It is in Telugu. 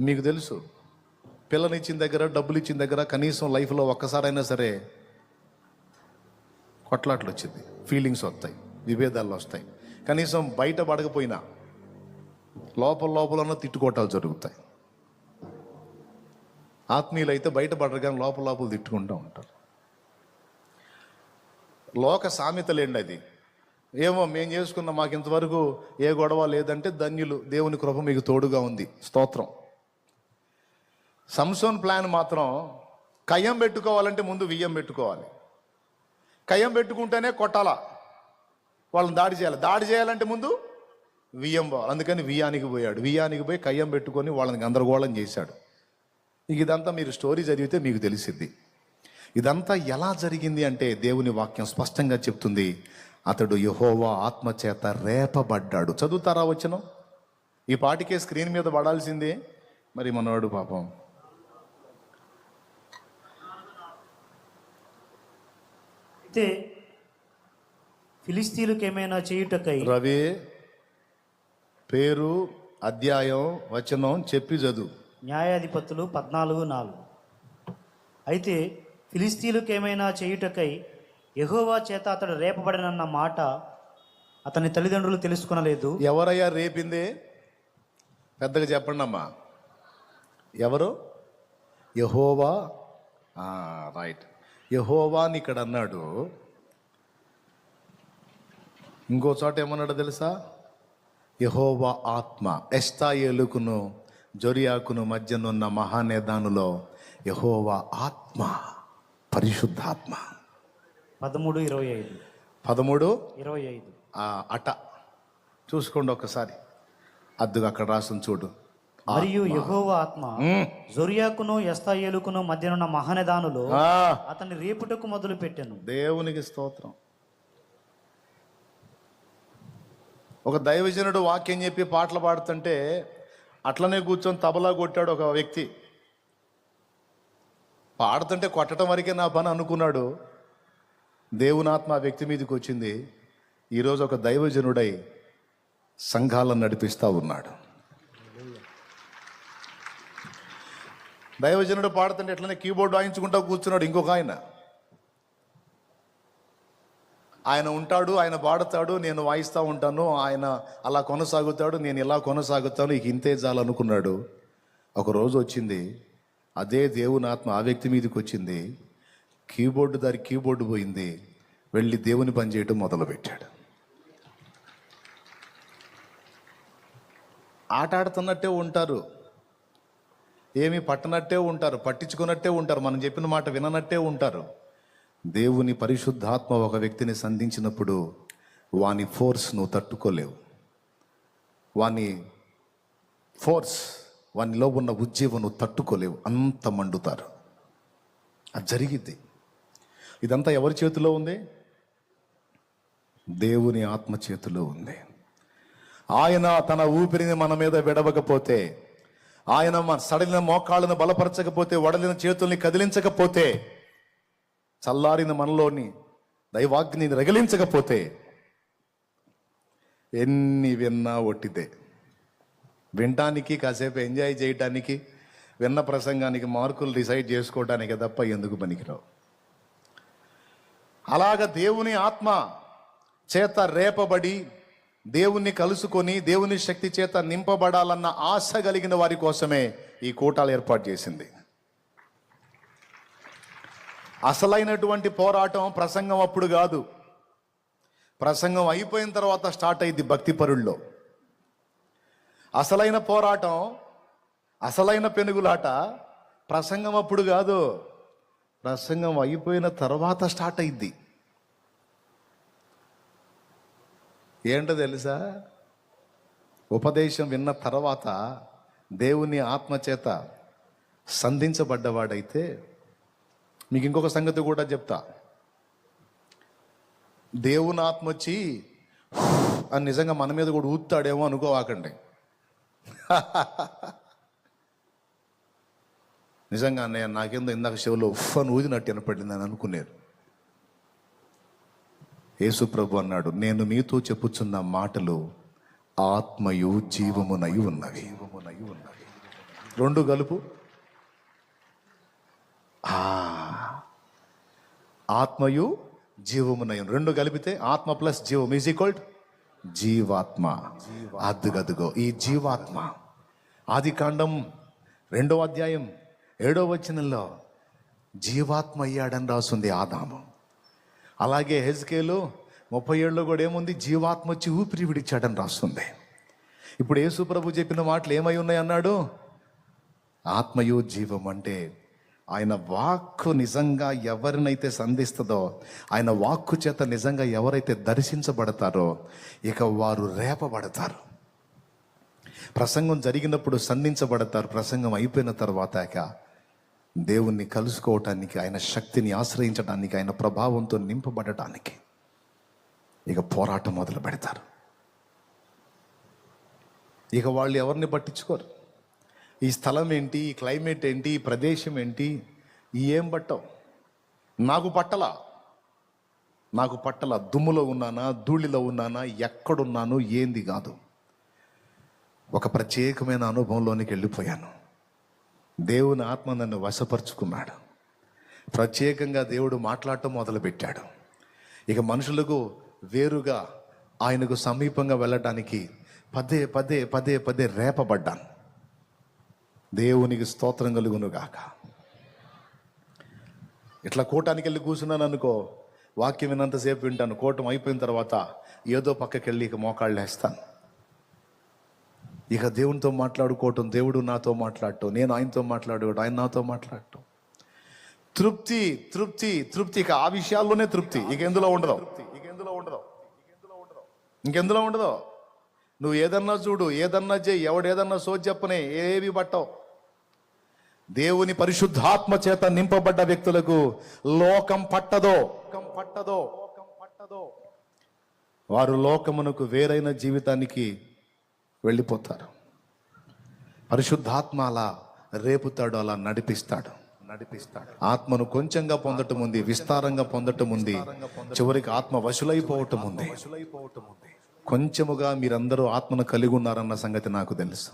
మీకు తెలుసు పిల్లనిచ్చిన దగ్గర డబ్బులు ఇచ్చిన దగ్గర కనీసం లైఫ్లో ఒక్కసారైనా సరే కొట్లాట్లు వచ్చింది ఫీలింగ్స్ వస్తాయి విభేదాలు వస్తాయి. కనీసం బయట పడకపోయినా లోపల లోపలన్న తిట్టుకోవటాలు జరుగుతాయి. ఆత్మీయులు అయితే బయట పడరు కానీ లోపల లోపల తిట్టుకుంటూ ఉంటారు. లోక సామెతలేండి అది. ఏమో మేము చేసుకున్న మాకు ఇంతవరకు ఏ గొడవ లేదంటే ధన్యులు దేవుని కృప మీకు తోడుగా ఉంది. స్తోత్రం. సంసోన్ ప్లాన్ మాత్రం కయ్యం పెట్టుకోవాలంటే ముందు వియ్యం పెట్టుకోవాలి. కయ్యం పెట్టుకుంటేనే కొట్టాల? వాళ్ళని దాడి చేయాలి. దాడి చేయాలంటే ముందు వియ్యం పోవాలి. అందుకని వియ్యానికి పోయాడు. వియ్యానికి పోయి కయ్యం పెట్టుకొని వాళ్ళని గందరగోళం చేశాడు. ఇక ఇదంతా మీరు స్టోరీ చదివితే మీకు తెలిసిద్ది. ఇదంతా ఎలా జరిగింది అంటే దేవుని వాక్యం స్పష్టంగా చెప్తుంది. అతడు యహోవా ఆత్మచేత రేపబడ్డాడు. చదువుతారా వచ్చిన ఈ పాటికే స్క్రీన్ మీద పడాల్సిందే. మరి మనవాడు పాపం అయితే ఫిలిస్తీన్లకు ఏమైనా చేయుటకై రవి పేరు అధ్యాయం వచనం చెప్పి చదువు. న్యాయాధిపతులు పద్నాలుగు నాలుగు. అయితే ఫిలిస్తీన్లకు ఏమైనా చేయుటకై యెహోవా చేత అతడు రేపబడినన్న మాట అతని తల్లిదండ్రులు తెలుసుకొనలేదు. ఎవరయ్యా రేపింది? పెద్దగా చెప్పండి అమ్మా. ఎవరు? యహోవా. రైట్. యహోవా అని ఇక్కడ అన్నాడు ఇంకో చోట ఏమన్నాడు తెలుసా? యహోవా ఆత్మ ఎస్తాయేలుకును జొరియాకును మధ్యనున్న మహానేదానులో యహోవా ఆత్మ పరిశుద్ధాత్మ. పదమూడు ఇరవై ఐదు. పదమూడు? ఇరవై ఐదు. ఆ అట. చూసుకోండి ఒకసారి. అద్దుగా అక్కడ రాసిన చూడు. మరియు యెహోవా ఆత్మ జొరియాకును ఎస్తాయేలుకును మధ్యనున్న మహానదానులో అతన్ని రేపుటకు మొదలు పెట్టాను దేవునికి స్తోత్రం. ఒక దైవజనుడు వాక్యం చెప్పి పాటలు పాడుతుంటే అట్లనే కూర్చొని తబలా కొట్టాడు ఒక వ్యక్తి. పాడుతుంటే కొట్టడం వరకే నా పని అనుకున్నాడు. దేవుని ఆత్మ ఆ వ్యక్తి మీదకి వచ్చింది. ఈరోజు ఒక దైవజనుడై సంఘాలను నడిపిస్తూ ఉన్నాడు. దైవజనుడు పాడుతుంటే ఎట్లనే కీబోర్డ్ వాయించుకుంటూ కూర్చున్నాడు ఇంకొక ఆయన. ఆయన ఉంటాడు ఆయన పాడతాడు నేను వాయిస్తూ ఉంటాను ఆయన అలా కొనసాగుతాడు నేను ఇలా కొనసాగుతాను ఇక ఇంతే చాలనుకున్నాడు. ఒక రోజు వచ్చింది అదే దేవుని ఆత్మ ఆ వ్యక్తి మీదకి వచ్చింది కీబోర్డు దారి కీబోర్డు పోయింది వెళ్ళి దేవుని పని చేయడం మొదలుపెట్టాడు. ఆట ఆడుతున్నట్టే ఉంటారు. ఏమి పట్టనట్టే ఉంటారు పట్టించుకున్నట్టే ఉంటారు మనం చెప్పిన మాట విననట్టే ఉంటారు. దేవుని పరిశుద్ధాత్మ ఒక వ్యక్తిని సంధించినప్పుడు వాని ఫోర్స్ నువ్వు తట్టుకోలేవు. వాని ఫోర్స్ వానిలో ఉన్న ఉజ్జీవం నువ్వు తట్టుకోలేవు. అంత మండుతారు. అది జరిగింది ఇదంతా ఎవరి చేతిలో ఉంది? దేవుని ఆత్మ చేతిలో ఉంది. ఆయన తన ఊపిరిని మన మీద విడవకపోతే ఆయన సడలిన మోకాళ్ళను బలపరచకపోతే వడలిన చేతుల్ని కదిలించకపోతే చల్లారిన మనలోని దైవాగ్ని రగిలించకపోతే ఎన్ని విన్నా ఒట్టిదే. వినటానికి కాసేపు ఎంజాయ్ చేయటానికి విన్న ప్రసంగానికి మార్కులు డిసైడ్ చేసుకోవడానికి తప్ప ఎందుకు పనికిరావు? అలాగ దేవుని ఆత్మ చేత రేపబడి దేవుణ్ణి కలుసుకొని దేవుని శక్తి చేత నింపబడాలన్న ఆశ కలిగిన వారి కోసమే ఈ కూటాలు ఏర్పాటు చేసింది. అసలైనటువంటి పోరాటం ప్రసంగం అప్పుడు కాదు. ప్రసంగం అయిపోయిన తర్వాత స్టార్ట్ అయింది భక్తి పరుల్లో. అసలైన పోరాటం అసలైన పెనుగులాట ప్రసంగం అప్పుడు కాదు. ప్రసంగం అయిపోయిన తర్వాత స్టార్ట్ అయింది ఏంటో తెలుసా? ఉపదేశం విన్న తర్వాత దేవుని ఆత్మచేత సంధించబడ్డవాడైతే మీకు ఇంకొక సంగతి కూడా చెప్తా. దేవుని ఆత్మ వచ్చి అని నిజంగా మన మీద కూడా ఊతాడేమో అనుకోవాకండి. నిజంగా అన్నయ్య నాకేందో ఇందాక శివలో ఉఫ్ అని ఊదినట్టు వినపడింది అని అనుకునేది. యేసుప్రభు అన్నాడు నేను మీతో చెప్పుచున్న మాటలు ఆత్మయు జీవమునై ఉన్నవి. జీవమునై ఉన్నవి రెండు కలుపు ఆ, ఆత్మయు జీవమునై రెండు కలిపితే ఆత్మ ప్లస్ జీవం ఈజ్ ఈక్వల్ జీవాత్మ. అద్దుగదుగో ఈ జీవాత్మ. ఆది కాండం రెండో అధ్యాయం ఏడో వచనంలో జీవాత్మ అయ్యాడని రాసుంది ఆదాము. అలాగే హెజ్కేలో ముప్పై ఏళ్ళలో కూడా ఏముంది? జీవాత్మ వచ్చి ఊపిరి విడిచాడని రాస్తుంది. ఇప్పుడు యేసు ప్రభు చెప్పిన మాటలు ఏమై ఉన్నాయి అన్నాడు? జీవం అంటే ఆయన వాక్కు నిజంగా ఎవరినైతే సంధిస్తుందో ఆయన వాక్కు చేత నిజంగా ఎవరైతే దర్శించబడతారో ఇక వారు రేపబడతారు. ప్రసంగం జరిగినప్పుడు సంధించబడతారు ప్రసంగం అయిపోయిన తర్వాత ఇక దేవుణ్ణి కలుసుకోవటానికి ఆయన శక్తిని ఆశ్రయించడానికి ఆయన ప్రభావంతో నింపబడటానికి ఇక పోరాటం మొదలు పెడతారు. ఇక వాళ్ళు ఎవరిని పట్టించుకోరు? ఈ స్థలం ఏంటి? ఈ క్లైమేట్ ఏంటి? ఈ ప్రదేశం ఏంటి? ఈ ఏం పట్టవు? నాకు పట్టలా. నాకు పట్టల. దుమ్ములో ఉన్నానా? ధూళిలో ఉన్నానా? ఎక్కడున్నాను ఏంది కాదు. ఒక ప్రత్యేకమైన అనుభవంలోనికి వెళ్ళిపోయాను. దేవుని ఆత్మ నన్ను వశపరుచుకున్నాడు. ప్రత్యేకంగా దేవుడు మాట్లాడటం మొదలుపెట్టాడు. ఇక మనుషులకు వేరుగా ఆయనకు సమీపంగా వెళ్ళటానికి పదే పదే పదే పదే రేపబడ్డాను. దేవునికి స్తోత్రం కలుగును గాక ఇట్లా కోటానికి వెళ్ళి కూర్చున్నాను అనుకో వాక్యం విన్నంతసేపు వింటాను. కోటం అయిపోయిన తర్వాత ఏదో పక్కకి వెళ్ళి ఇక మోకాళ్ళు వేస్తాను ఇక దేవునితో మాట్లాడుకోవటం దేవుడు నాతో మాట్లాడటం నేను ఆయనతో మాట్లాడుకోవడం ఆయన నాతో మాట్లాడటం. తృప్తి తృప్తి తృప్తి. ఇక ఆ విషయాల్లోనే తృప్తి. ఇక ఎందులో ఉండదు? ఇక ఎందులో ఉండదు? ఇంకెందులో ఉండదు నువ్వు ఏదన్నా చూడు ఏదన్నా చేయి ఎవడు సో చెప్పనే ఏవి పట్టవు. దేవుని పరిశుద్ధాత్మ చేత నింపబడ్డ వ్యక్తులకు లోకం పట్టదో పట్టదో లోకం పట్టదో? వారు లోకమునకు వేరైన జీవితానికి వెళ్ళిపోతారు. పరిశుద్ధాత్మ అలా రేపుతాడు అలా నడిపిస్తాడు. నడిపిస్తాడు. ఆత్మను కొంచెంగా పొందటం ఉంది విస్తారంగా పొందటం ఉంది. చివరికి ఆత్మ వశులైపోవటం ఉంది. కొంచెముగా మీరందరూ ఆత్మను కలిగి ఉన్నారన్న సంగతి నాకు తెలుసు.